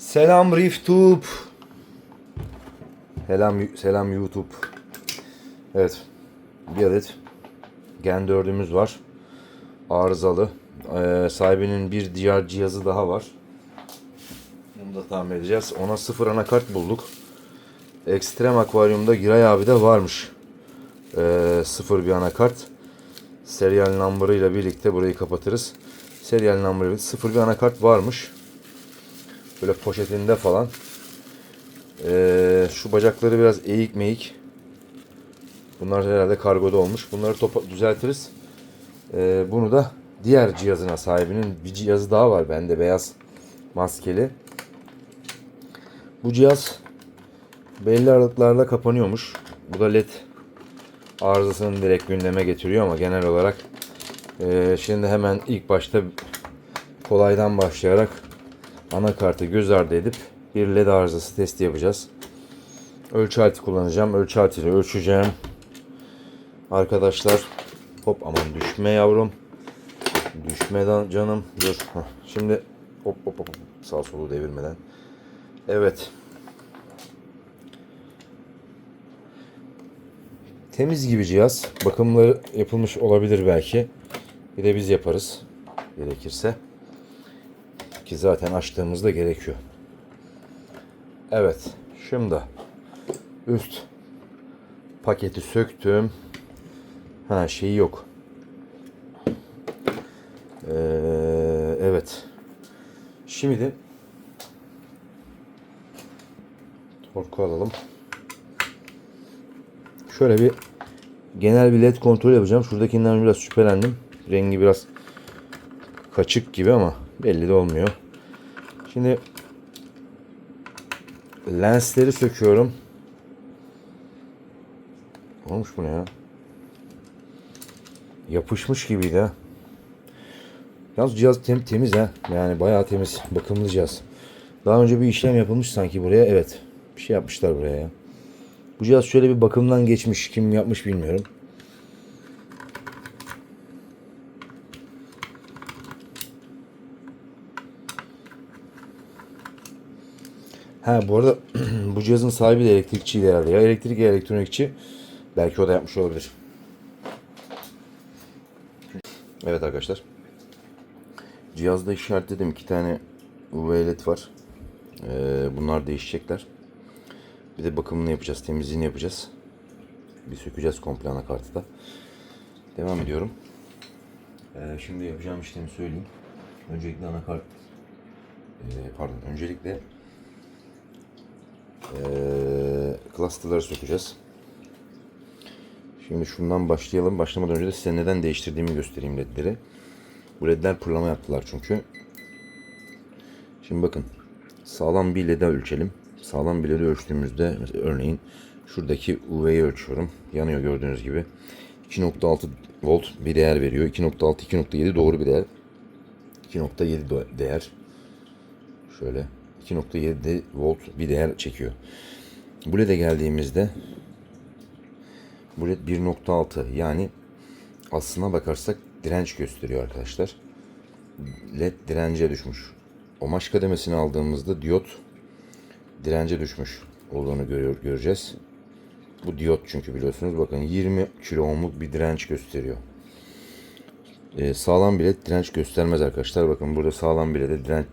Selam RiffTube. Selam selam YouTube. Evet. Bir adet Gen 4'ümüz var. Arızalı. Ee, sahibinin bir diğer cihazı daha var. Bunu da tamir edeceğiz. Ona sıfır anakart bulduk. Ekstrem akvaryumda Giray abi de varmış. Ee, sıfır bir anakart. Serial number'ı ile birlikte burayı kapatırız. Serial number ile sıfır bir anakart varmış. Böyle poşetinde falan. Ee, şu bacakları biraz eğik meyik. Bunlar herhalde kargoda olmuş. Bunları topa düzeltiriz. Ee, bunu da diğer cihazına sahibinin bir cihazı daha var bende beyaz maskeli. Bu cihaz belli aralıklarla kapanıyormuş. Bu da led arızasını direkt gündeme getiriyor ama genel olarak e, şimdi hemen ilk başta kolaydan başlayarak anakartı göz ardı edip bir led arızası testi yapacağız. Ölçü aleti kullanacağım. Ölçü aletiyle ölçeceğim. Arkadaşlar hop aman düşme yavrum. Düşmeden canım. Dur. Şimdi hop hop hop. sağ solu devirmeden. Evet. Temiz gibi cihaz. Bakımları yapılmış olabilir belki. Bir de biz yaparız. Gerekirse. Ki zaten açtığımızda gerekiyor. Evet. Şimdi üst paketi söktüm. Ha şeyi yok. Ee, evet. Şimdi torku alalım. Şöyle bir genel bir led kontrol yapacağım. Şuradakinden biraz şüphelendim. Rengi biraz kaçık gibi ama belli de olmuyor. Şimdi lensleri söküyorum. Olmuş bu ne ya? Yapışmış gibiydi ha. Yalnız cihaz tem- temiz ha. Yani bayağı temiz. Bakımlı cihaz. Daha önce bir işlem yapılmış sanki buraya. Evet. Bir şey yapmışlar buraya ya. Bu cihaz şöyle bir bakımdan geçmiş. Kim yapmış bilmiyorum. Ha bu arada bu cihazın sahibi de elektrikçiydi herhalde. Ya elektrik ya elektronikçi. Belki o da yapmış olabilir. Evet arkadaşlar. Cihazda işaretledim. iki tane UV led var. Ee, bunlar değişecekler. Bir de bakımını yapacağız. Temizliğini yapacağız. Bir sökeceğiz komple anakartı da. Devam ediyorum. Ee, şimdi yapacağım işlemi söyleyeyim. Öncelikle anakart ee, pardon öncelikle ee, clusterları sökeceğiz. Şimdi şundan başlayalım. Başlamadan önce de size neden değiştirdiğimi göstereyim ledleri. Bu ledler pırlama yaptılar çünkü. Şimdi bakın. Sağlam bir lede ölçelim. Sağlam bir lede ölçtüğümüzde örneğin şuradaki UV'yi ölçüyorum. Yanıyor gördüğünüz gibi. 2.6 volt bir değer veriyor. 2.6 2.7 doğru bir değer. 2.7 do- değer. Şöyle 2.7 volt bir değer çekiyor. Bu LED'e geldiğimizde bu LED 1.6 yani aslına bakarsak direnç gösteriyor arkadaşlar. LED dirence düşmüş. Omaş kademesini aldığımızda diyot dirence düşmüş olduğunu görüyor, göreceğiz. Bu diyot çünkü biliyorsunuz bakın 20 kilo ohmluk bir direnç gösteriyor. Ee, sağlam bir led direnç göstermez arkadaşlar. Bakın burada sağlam bir led direnç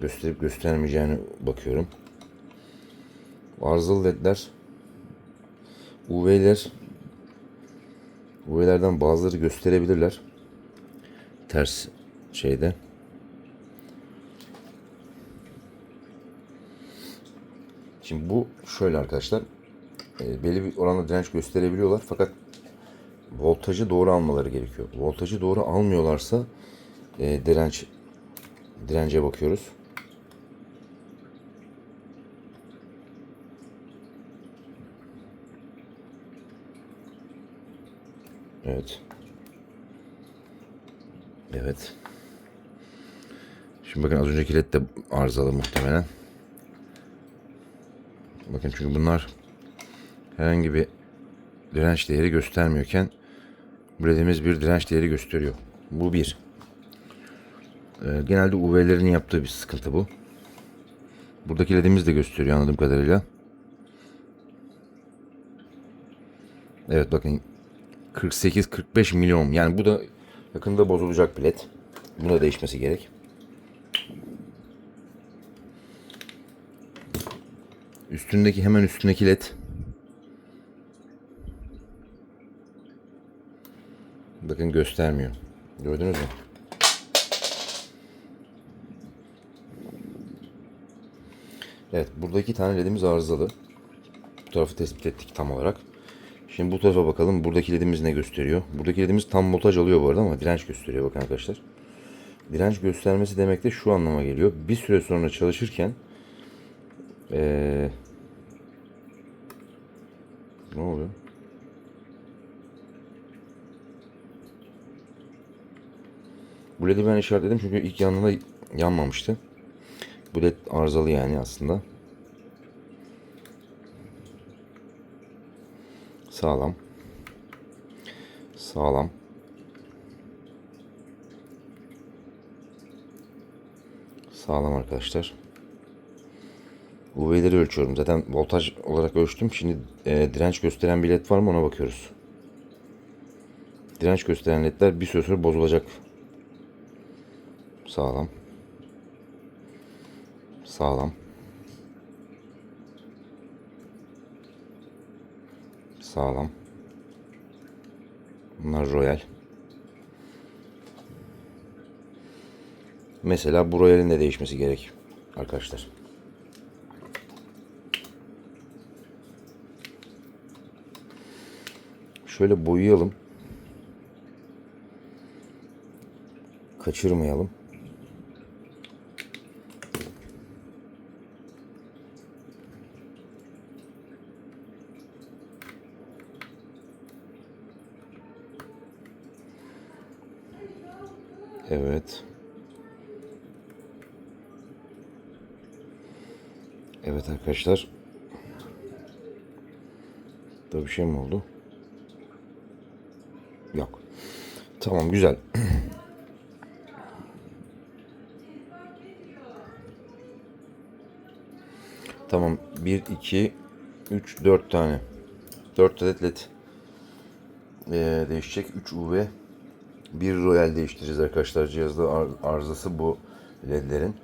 gösterip göstermeyeceğini bakıyorum. Arızalı ledler UV'ler UV'lerden bazıları gösterebilirler. Ters şeyde. Şimdi bu şöyle arkadaşlar. E, belli bir oranda direnç gösterebiliyorlar fakat voltajı doğru almaları gerekiyor. Voltajı doğru almıyorlarsa e, direnç dirence bakıyoruz. Evet. Evet. Şimdi bakın az önceki led de arızalı muhtemelen. Bakın çünkü bunlar herhangi bir direnç değeri göstermiyorken bu ledimiz bir direnç değeri gösteriyor. Bu bir. Ee, genelde UV'lerin yaptığı bir sıkıntı bu. Buradaki ledimiz de gösteriyor anladığım kadarıyla. Evet bakın 48-45 milyon. Yani bu da yakında bozulacak bir led. Buna değişmesi gerek. Üstündeki hemen üstündeki led. Bakın göstermiyor. Gördünüz mü? Evet burada iki tane ledimiz arızalı. Bu tarafı tespit ettik tam olarak. Şimdi bu tarafa bakalım. Buradaki ledimiz ne gösteriyor? Buradaki ledimiz tam voltaj alıyor bu arada ama direnç gösteriyor bakın arkadaşlar. Direnç göstermesi demek de şu anlama geliyor. Bir süre sonra çalışırken ee, ne oluyor? Bu ledi ben işaretledim çünkü ilk yanında yanmamıştı. Bu led arızalı yani aslında. Sağlam. Sağlam. Sağlam arkadaşlar. UV'leri ölçüyorum. Zaten voltaj olarak ölçtüm. Şimdi e, direnç gösteren bir led var mı ona bakıyoruz. Direnç gösteren ledler bir süre sonra bozulacak. Sağlam. Sağlam. Sağlam. Bunlar royal. Mesela bu royalin de değişmesi gerek arkadaşlar. Şöyle boyayalım. Kaçırmayalım. Evet. Evet arkadaşlar. Da bir şey mi oldu? Yok. Tamam güzel. tamam. 1, 2, 3, 4 tane. 4 adet led ee, değişecek. 3 UV. Bir Royal değiştireceğiz arkadaşlar. Cihazda ar- arızası bu ledlerin.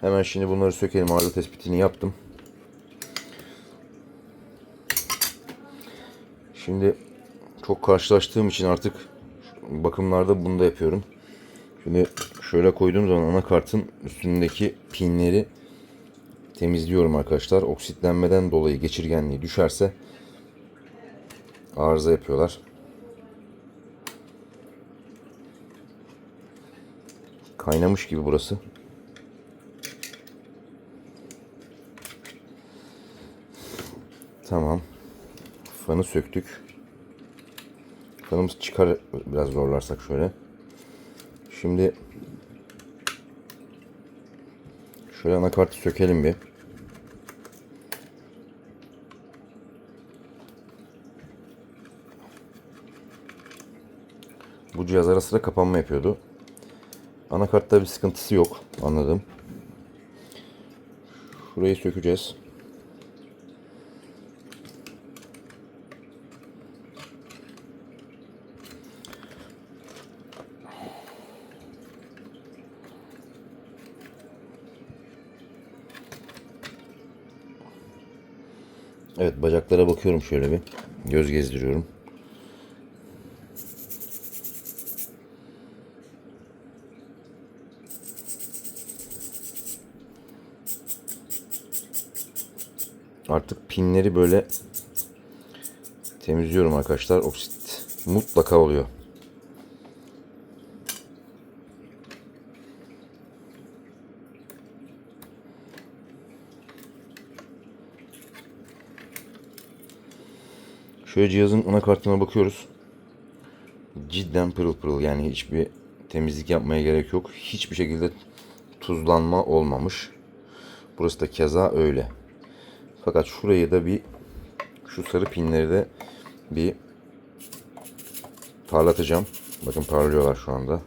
Hemen şimdi bunları sökelim. Arıza tespitini yaptım. Şimdi çok karşılaştığım için artık bakımlarda bunu da yapıyorum. Şimdi şöyle koyduğum zaman anakartın üstündeki pinleri temizliyorum arkadaşlar. Oksitlenmeden dolayı geçirgenliği düşerse arıza yapıyorlar. Kaynamış gibi burası. Tamam. Fanı söktük. Fanımız çıkar biraz zorlarsak şöyle. Şimdi şöyle anakartı sökelim bir. Bu cihaz ara sıra kapanma yapıyordu. Anakartta bir sıkıntısı yok. Anladım. Şurayı sökeceğiz. Evet bacaklara bakıyorum şöyle bir. Göz gezdiriyorum. Artık pinleri böyle temizliyorum arkadaşlar. Oksit mutlaka oluyor. Şöyle cihazın anakartına bakıyoruz. Cidden pırıl pırıl yani hiçbir temizlik yapmaya gerek yok. Hiçbir şekilde tuzlanma olmamış. Burası da keza öyle. Fakat şurayı da bir şu sarı pinleri de bir parlatacağım. Bakın parlıyorlar şu anda.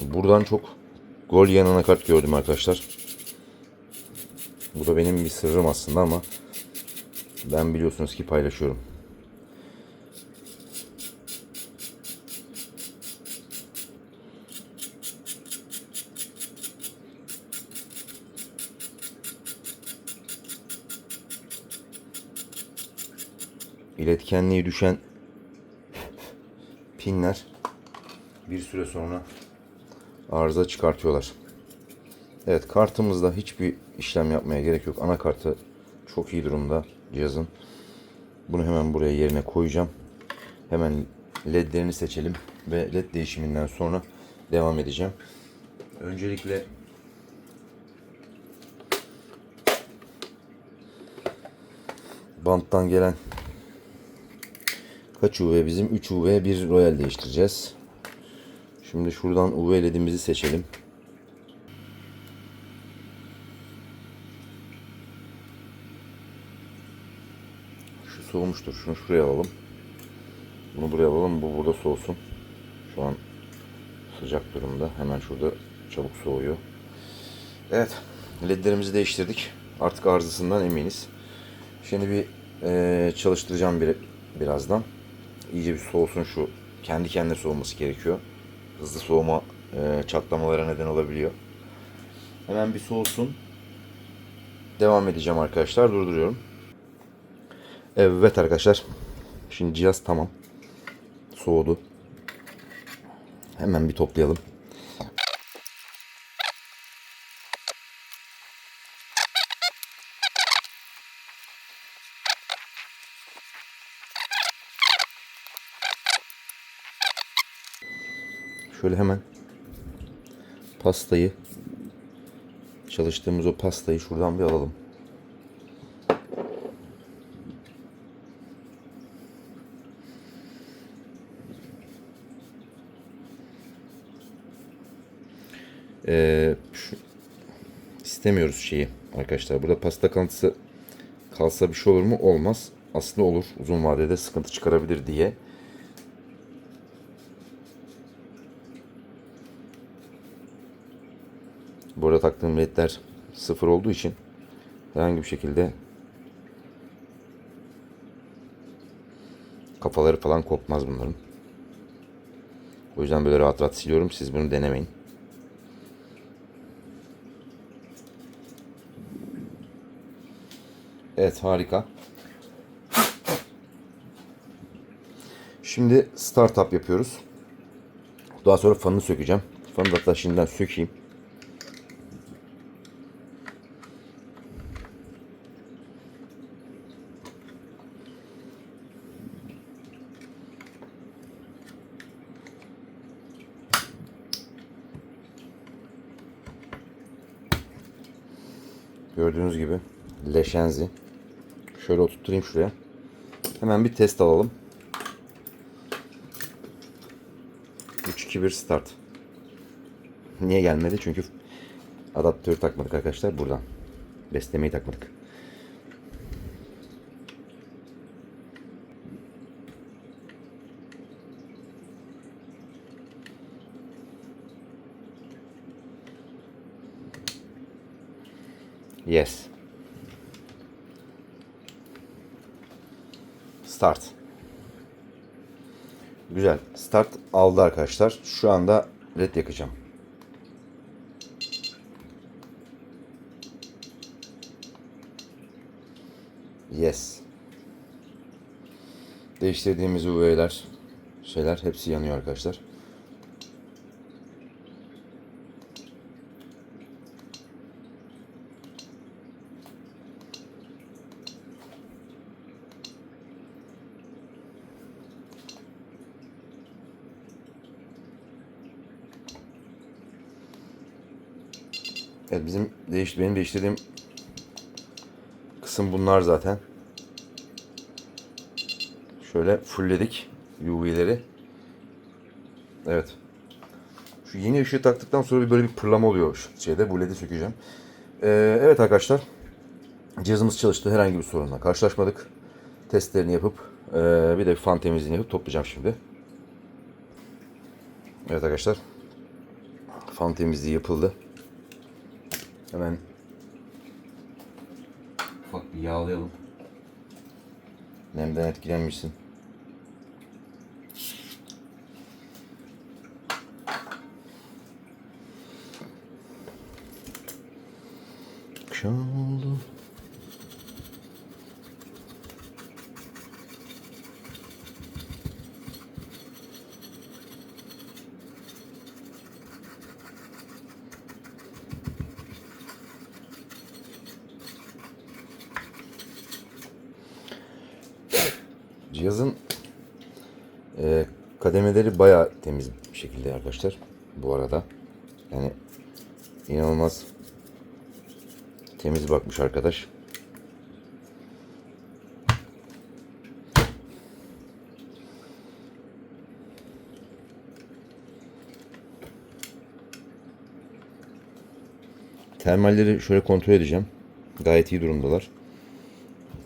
Buradan çok Golyen anakart gördüm arkadaşlar. Bu da benim bir sırrım aslında ama ben biliyorsunuz ki paylaşıyorum. İletkenliği düşen pinler bir süre sonra arıza çıkartıyorlar. Evet kartımızda hiçbir işlem yapmaya gerek yok. Anakartı çok iyi durumda cihazın. Bunu hemen buraya yerine koyacağım. Hemen ledlerini seçelim ve led değişiminden sonra devam edeceğim. Öncelikle banttan gelen kaç UV bizim 3 UV bir Royal değiştireceğiz. Şimdi şuradan UV ledimizi seçelim. Şu soğumuştur. Şunu şuraya alalım. Bunu buraya alalım. Bu burada soğusun. Şu an sıcak durumda. Hemen şurada çabuk soğuyor. Evet. Ledlerimizi değiştirdik. Artık arızasından eminiz. Şimdi bir eee, çalıştıracağım bir, birazdan. İyice bir soğusun şu. Kendi kendine soğuması gerekiyor. Hızlı soğuma eee, çatlamalara neden olabiliyor. Hemen bir soğusun. Devam edeceğim arkadaşlar. Durduruyorum. Evet arkadaşlar. Şimdi cihaz tamam. Soğudu. Hemen bir toplayalım. Şöyle hemen pastayı çalıştığımız o pastayı şuradan bir alalım. Ee, şu, istemiyoruz şeyi arkadaşlar. Burada pasta kalıntısı kalsa bir şey olur mu? Olmaz. Aslında olur. Uzun vadede sıkıntı çıkarabilir diye. Bu arada taktığım ledler sıfır olduğu için herhangi bir şekilde kafaları falan kopmaz bunların. O yüzden böyle rahat rahat siliyorum. Siz bunu denemeyin. Evet harika. Şimdi startup yapıyoruz. Daha sonra fanını sökeceğim. Fanı da hatta şimdiden sökeyim. Gördüğünüz gibi leşenzi. Şöyle oturtturayım şuraya. Hemen bir test alalım. 3 2 1 start. Niye gelmedi? Çünkü adaptörü takmadık arkadaşlar buradan. Beslemeyi takmadık. Yes. Start. Güzel. Start aldı arkadaşlar. Şu anda led yakacağım. Yes. Değiştirdiğimiz UV'ler şeyler hepsi yanıyor arkadaşlar. Evet bizim değiş benim değiştirdiğim kısım bunlar zaten. Şöyle fullledik UV'leri. Evet. Şu yeni ışığı taktıktan sonra bir böyle bir pırlama oluyor şeyde. Bu LED'i sökeceğim. Ee, evet arkadaşlar. Cihazımız çalıştı. Herhangi bir sorunla karşılaşmadık. Testlerini yapıp ee, bir de fan temizliğini yapıp toplayacağım şimdi. Evet arkadaşlar. fan temizliği yapıldı. Hemen ufak bir yağlayalım. Nemden etkilenmişsin. Akşam oldu. Cihazın e, kademeleri bayağı temiz bir şekilde arkadaşlar. Bu arada. Yani inanılmaz temiz bakmış arkadaş. Termalleri şöyle kontrol edeceğim. Gayet iyi durumdalar.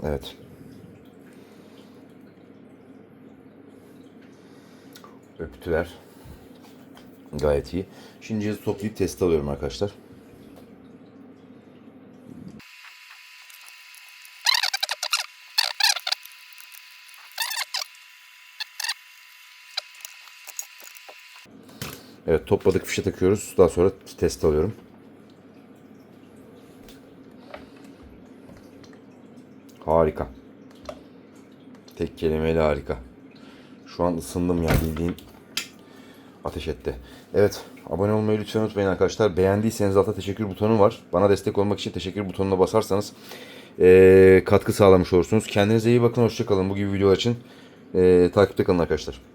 Evet. Öptüler. Gayet iyi. Şimdi cihazı toplayıp test alıyorum arkadaşlar. Evet topladık fişe takıyoruz. Daha sonra test alıyorum. Harika. Tek kelimeyle harika. Şu an ısındım ya bildiğin ateş etti. Evet abone olmayı lütfen unutmayın arkadaşlar. Beğendiyseniz altta teşekkür butonu var. Bana destek olmak için teşekkür butonuna basarsanız eee, katkı sağlamış olursunuz. Kendinize iyi bakın. Hoşçakalın. Bu gibi videolar için eee takipte kalın arkadaşlar.